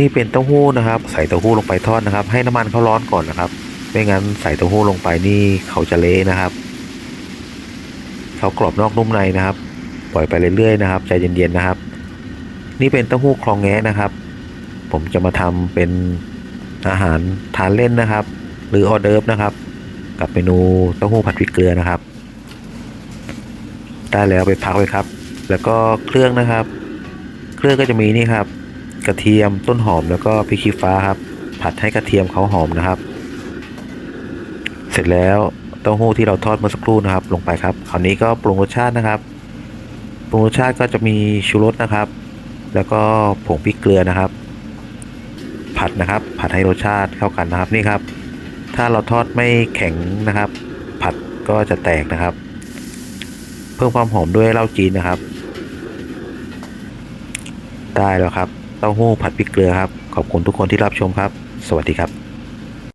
นี่เป็นเต้าหู้นะครับ ใส่เต้าหู้ลงไปทอดนะครับ ให้น้ำมันเขาร้อนก่อนนะครับ ไม่งั้นใส่เต้าหู้ลงไปนี่เขาจะเละนะครับเขากรอบนอกนุ่มในนะครับ ปล่อยไปเรื่อยๆนะครับใจเย็นๆนะครับ นี่เป็นเต้าหู้คลองแงะนะครับ ผมจะมาทำเป็นอาหารทานเล่นนะครับ หรือออเดิร์ฟนะครับ กับเมนูเต้าหู้ผัดพริกเกลือนะครับ ได้แล้วไปพักไว้ครับ แล้วก็เครื่องนะครับ เครื่องก็จะมีนี่ครับ กระเทียมต้นหอมแล้วก็พริกขี้ฟ้าครับ ผัดให้กระเทียมเขาหอมนะครับ เสร็จแล้วเต้าหู้ที่เราทอดเมื่อสักครู่นะครับ ลงไปครับคราวนี้ก็ปรุงรสชาตินะครับปรุงรสชาติก็จะมีชูรสนะครับ แล้วก็ผงพริกเกลือนะครับ ผัดนะครับ ผัดให้รสชาติเข้ากันนะครับนี่ครับ ถ้าเราทอดไม่แข็งนะครับ ผัดก็จะแตกนะครับ เพิ่มความหอมด้วยเหล้าจีนนะครับ ได้แล้วครับ เต้าหู้ผัดพริกเกลือครับ ขอบคุณทุกคนที่รับชมครับ สวัสดีครับ